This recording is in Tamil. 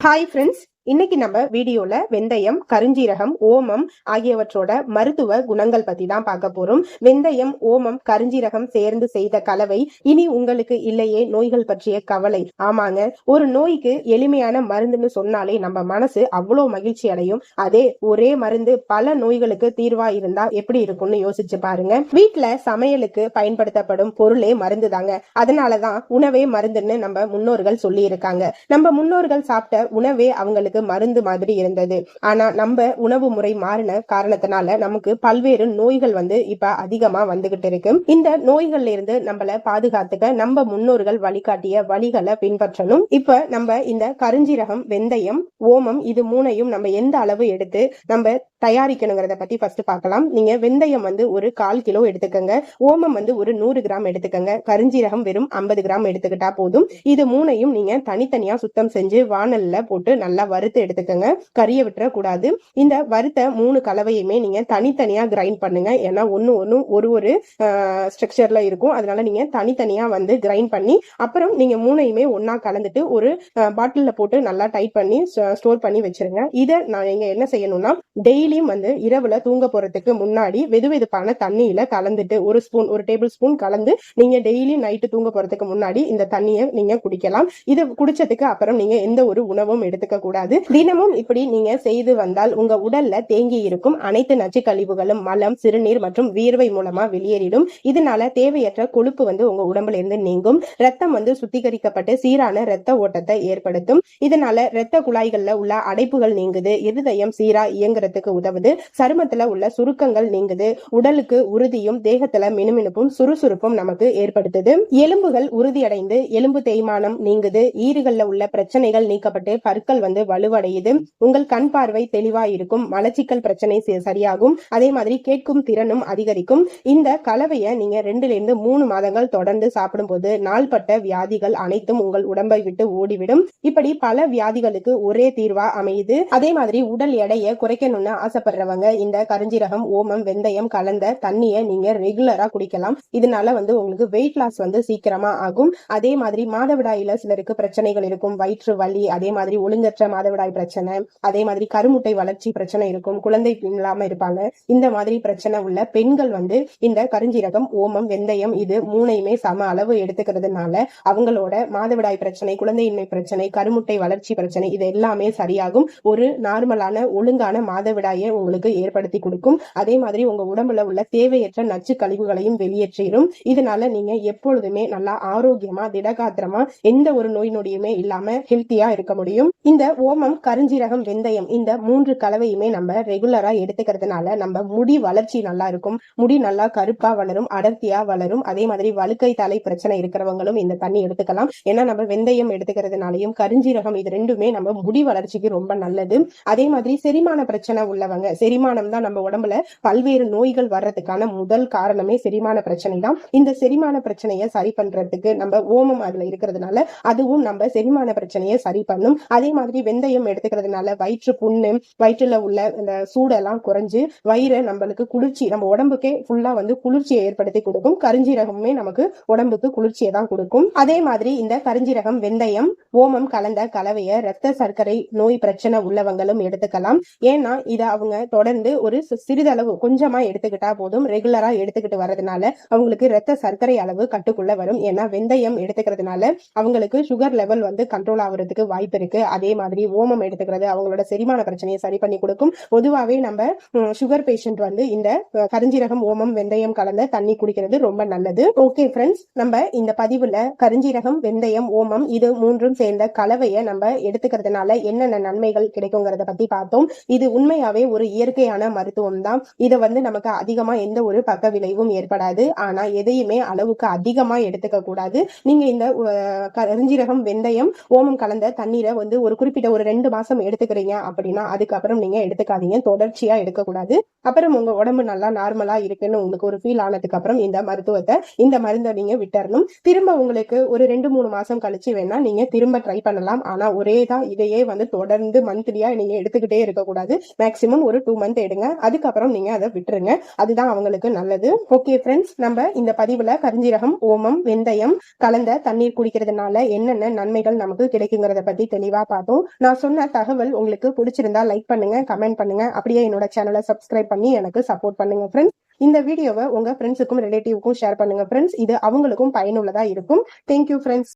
ஹாய் ஃப்ரெண்ட்ஸ் இன்னைக்கு நம்ம வீடியோல வெந்தயம் கருஞ்சீரகம் ஓமம் ஆகியவற்றோட மருத்துவ குணங்கள் பத்தி தான் பார்க்க போறோம். வெந்தயம் ஓமம் கருஞ்சீரகம் சேர்ந்து செய்த கலவை இனி உங்களுக்கு இல்லையே நோய்கள் பற்றிய கவலை. ஆமாங்க ஒரு நோய்க்கு எளிமையான மருந்துன்னு சொன்னாலே நம்ம மனசு அவ்வளோ மகிழ்ச்சி அடையும். அதே ஒரே மருந்து பல நோய்களுக்கு தீர்வா இருந்தா எப்படி இருக்கும்னு யோசிச்சு பாருங்க. வீட்டுல சமையலுக்கு பயன்படுத்தப்படும் பொருளே மருந்து தாங்க அதனாலதான் உணவே மருந்துன்னு நம்ம முன்னோர்கள் சொல்லி இருக்காங்க நம்ம முன்னோர்கள் சாப்பிட்ட உணவே அவங்களுக்கு மருந்து மாதிரி இருந்தது. ஆனா நம்ம உணவு முறை மாறின காரணத்தினால நமக்கு பல்வேறு நோய்கள் வந்து இப்ப அதிகமா வந்துகிட்டு இருக்கு. இந்த நோய்கள்ல இருந்து நம்மள பாதுகாத்துக்க நம்ம முன்னோர்கள் வழிகாட்டிய வழிகளை பின்பற்றணும். இப்ப நம்ம இந்த கருஞ்சீரகம் வெந்தயம் ஓமம் இது மூணையும் நம்ம எந்த அளவு எடுத்து நம்ம தயாரிக்கணுங்கிறத பத்தி ஃபர்ஸ்ட் பார்க்கலாம். நீங்க வெந்தயம் வந்து ஒரு கால் கிலோ எடுத்துக்கங்க. ஓமம் வந்து ஒரு நூறு கிராம் எடுத்துக்கங்க. கருஞ்சீரகம் வெறும் ஐம்பது கிராம் எடுத்துக்கிட்டா போதும். இது மூணையும் நீங்க தனித்தனியா சுத்தம் செஞ்சு வானல்ல போட்டு நல்லா வறுத்து எடுத்துக்கங்க. கறியை விட்டுற கூடாது. இந்த வறுத்த மூணு கலவையுமே நீங்க தனித்தனியா கிரைண்ட் பண்ணுங்க. ஏன்னா ஒன்னு ஒன்னு ஒரு ஒரு ஸ்ட்ரக்சர்ல இருக்கும். அதனால நீங்க தனித்தனியா வந்து கிரைண்ட் பண்ணி அப்புறம் நீங்க மூணையுமே ஒன்னா கலந்துட்டு ஒரு பாட்டில போட்டு நல்லா டைட் பண்ணி ஸ்டோர் பண்ணி வச்சிருங்க. இதை நான் நீங்க என்ன செய்யணும்னா டெய்லியும் வந்து இரவுல தூங்க போறதுக்கு முன்னாடி வெது வெதுப்பான தண்ணியில கலந்துட்டு ஒரு ஸ்பூன் ஒரு டேபிள் ஸ்பூன் கலந்து நீங்க டெய்லி நைட்டு தூங்க போறதுக்கு முன்னாடி இந்த தண்ணியை நீங்க குடிக்கலாம். இதை குடிச்சதுக்கு அப்புறம் நீங்க எந்த ஒரு உணவும் எடுத்துக்க கூடாது. தினமும் இப்படி நீங்க செய்து வந்தால் உங்க உடல்ல தேங்கி இருக்கும். அனைத்து நச்சு கழிவுகளும் மலம் சிறுநீர் மற்றும் வியர்வை மூலமா வெளியேறிடும். இதனால தேவையற்ற கொழுப்பு வந்து உங்க உடம்புல இருந்து நீங்கும். ரத்தம் வந்து சுத்திகரிக்கப்பட்டு சீரான ரத்த ஓட்டத்தை ஏற்படுத்தும். இதனால ரத்த குழாய்கள்ல உள்ள அடைப்புகள் நீங்குது. இருதயம் சீரா இயங்குறதுக்கு உதவுது. சருமத்துல உள்ள சுருக்கங்கள் நீங்குது. உடலுக்கு உறுதியும் தேகத்துல மினுமினுப்பும் சுறுசுறுப்பும் நமக்கு ஏற்படுத்துது. எலும்புகள் உறுதியடைந்து எலும்பு தேய்மானம் நீங்குது. ஈறுகள்ல உள்ள பிரச்சனைகள் நீக்கப்பட்டு பற்கள் வந்து வலுவடையுது. உங்கள் கண் பார்வை தெளிவா இருக்கும் மலச்சிக்கல் பிரச்சனை சரியாகும். அதே மாதிரி கேட்கும் திறனும் அதிகரிக்கும். இந்த கலவையை நீங்க ரெண்டுல இருந்து மூணு மாதங்கள் தொடர்ந்து சாப்பிடும்போது நாள்பட்ட வியாதிகள் அனைத்தும் உங்கள் உடம்பை விட்டு ஓடிவிடும். இப்படி பல வியாதிகளுக்கு ஒரே தீர்வா அமையுது. அதே மாதிரி உடல் எடையை குறைக்கணும்னு ஆசைப்படுறவங்க இந்த கருஞ்சீரகம் ஓமம் வெந்தயம் கலந்த தண்ணியை நீங்க ரெகுலரா குடிக்கலாம். இதனால வந்து உங்களுக்கு வெயிட் லாஸ் வந்து சீக்கிரமா ஆகும். அதே மாதிரி மாதவிடாயில சிலருக்கு பிரச்சனைகள் இருக்கும். வயிற்று வலி அதே மாதிரி ஒழுங்கற்ற மாத மாதவிடாய் பிரச்சனை. அதே மாதிரி கருமுட்டை வளர்ச்சி பிரச்சனை இருக்கும். குழந்தை இல்லாம இருப்பாங்க. இந்த மாதிரி பிரச்சனை உள்ள பெண்கள் வந்து இந்த கருஞ்சீரகம் ஓமம் வெந்தயம் இது மூணையுமே சம அளவு எடுத்துக்கிறதுனால அவங்களோட மாதவிடாய் பிரச்சனை குழந்தையின்மை பிரச்சனை கருமுட்டை வளர்ச்சி பிரச்சனை இது எல்லாமே சரியாகும். ஒரு நார்மலான ஒழுங்கான மாதவிடாயை உங்களுக்கு ஏற்படுத்தி கொடுக்கும். அதே மாதிரி உங்க உடம்புல உள்ள தேவையற்ற நச்சு கழிவுகளையும் வெளியேற்றிடும் இதனால நீங்க எப்பொழுதுமே நல்லா ஆரோக்கியமா திடகாத்திரமா எந்த ஒரு நோய் நொடியுமே இல்லாம ஹெல்த்தியா இருக்க முடியும். இந்த ஓமம் கருஞ்சீரகம் வெந்தயம் இந்த மூன்று கலவையுமே நம்ம ரெகுலரா எடுத்துக்கிறதுனால நம்ம முடி வளர்ச்சி நல்லா இருக்கும். முடி நல்லா கருப்பா வளரும் அடர்த்தியா வளரும். அதே மாதிரி வழுக்கை தலை பிரச்சனை இருக்கிறவங்களும் இந்த தண்ணி எடுத்துக்கலாம். ஏன்னா நம்ம வெந்தயம் எடுத்துக்கிறதுனாலையும் கருஞ்சீரகம் இது ரெண்டுமே நம்ம முடி வளர்ச்சிக்கு ரொம்ப நல்லது. அதே மாதிரி செரிமான பிரச்சனை உள்ளவங்க செரிமானம் தான் நம்ம உடம்புல பல்வேறு நோய்கள் வர்றதுக்கான முதல் காரணமே செரிமான பிரச்சனை தான். இந்த செரிமான பிரச்சனையை சரி பண்றதுக்கு நம்ம ஓமம் அதுல இருக்கிறதுனால அதுவும் நம்ம செரிமான பிரச்சனையை சரி பண்ணும். அதே மாதிரி வெந்தயம் வெந்தயம் எடுத்துக்கிறதுனால வயிற்று புண்ணு வயிற்றுல உள்ள இந்த சூடெல்லாம் குறைஞ்சு வயிறை நம்மளுக்கு குளிர்ச்சி நம்ம உடம்புக்கே ஃபுல்லா வந்து குளிர்ச்சியை ஏற்படுத்தி கொடுக்கும். கரிஞ்சீரகமுமே நமக்கு உடம்புக்கு குளிர்ச்சியை தான் கொடுக்கும். அதே மாதிரி இந்த கருஞ்சீரகம் வெந்தயம் ஓமம் கலந்த கலவையை ரத்த சர்க்கரை நோய் பிரச்சனை உள்ளவங்களும் எடுத்துக்கலாம். ஏன்னா இதை அவங்க தொடர்ந்து ஒரு சிறிதளவு கொஞ்சமா எடுத்துக்கிட்டா போதும். ரெகுலரா எடுத்துக்கிட்டு வரதுனால அவங்களுக்கு ரத்த சர்க்கரை அளவு கட்டுக்குள்ள வரும். ஏன்னா வெந்தயம் எடுத்துக்கிறதுனால அவங்களுக்கு சுகர் லெவல் வந்து கண்ட்ரோல் ஆகுறதுக்கு வாய்ப்பு இருக்கு. அதே மாதிரி ஓமம் எடுத்துக்கிறது அவங்களோட செரிமான பிரச்சனையை சரி பண்ணி கொடுக்கும். பொதுவாகவே நம்ம சுகர் பேஷண்ட் வந்து இந்த கருஞ்சீரகம் ஓமம் வெந்தயம் கலந்த தண்ணி குடிக்கிறது ரொம்ப நல்லது. ஓகே ஃப்ரெண்ட்ஸ் நம்ம இந்த பதிவுல கருஞ்சீரகம் வெந்தயம் ஓமம் இது மூன்றும் சேர்ந்த கலவையை நம்ம எடுத்துக்கிறதுனால என்னென்ன நன்மைகள் கிடைக்குங்கிறத பத்தி பார்த்தோம். இது உண்மையாவே ஒரு இயற்கையான மருத்துவம் தான். இதை வந்து நமக்கு அதிகமா எந்த ஒரு பக்க விளைவும் ஏற்படாது. ஆனா எதையுமே அளவுக்கு அதிகமா எடுத்துக்க கூடாது நீங்க இந்த கருஞ்சீரகம் வெந்தயம் ஓமம் கலந்த தண்ணீரை வந்து ஒரு குறிப்பிட்ட ஒரு ரெண்டு மாசம் எடுத்துக்கிறீங்க அப்படின்னா அதுக்கப்புறம் நீங்க எடுத்துக்காதீங்க. தொடர்ச்சியா எடுக்கக்கூடாது. அப்புறம் உங்க உடம்பு நல்லா நார்மலா இருக்குன்னு உங்களுக்கு ஒரு ஃபீல் ஆனதுக்கு அப்புறம் இந்த மருத்துவத்தை இந்த மருந்தை நீங்க விட்டுறணும். திரும்ப உங்களுக்கு ஒரு ரெண்டு மூணு மாசம் கழிச்சு வேணா நீங்க திரும்ப ட்ரை பண்ணலாம். ஆனா ஒரே தான். இதையே வந்து தொடர்ந்து மந்த்லியா நீங்க எடுத்துக்கிட்டே இருக்கக்கூடாது. மேக்சிமம் ஒரு டூ மந்த் எடுங்க. அதுக்கப்புறம் நீங்க அதை விட்டுருங்க. அதுதான் அவங்களுக்கு நல்லது. ஓகே ஃப்ரெண்ட்ஸ் நம்ம இந்த பதிவுல கருஞ்சீரகம் ஓமம் வெந்தயம் கலந்த தண்ணீர் குடிக்கிறதுனால என்னென்ன நன்மைகள் நமக்கு கிடைக்குங்கிறத பத்தி தெளிவா பார்த்தோம். நான் நான் சொன்ன தகவல் உங்களுக்கு பிடிச்சிருந்தா லைக் பண்ணுங்க கமெண்ட் பண்ணுங்க. அப்படியே என்னோட சேனலை சப்ஸ்கிரைப் பண்ணி எனக்கு சப்போர்ட் பண்ணுங்க ஃப்ரெண்ட்ஸ் இந்த வீடியோவை உங்க ஃப்ரெண்ட்ஸுக்கும் ரிலேட்டிவ்க்கும் ஷேர் பண்ணுங்க ஃப்ரெண்ட்ஸ் இது அவங்களுக்கும் பயனுள்ளதா இருக்கும். Thank you friends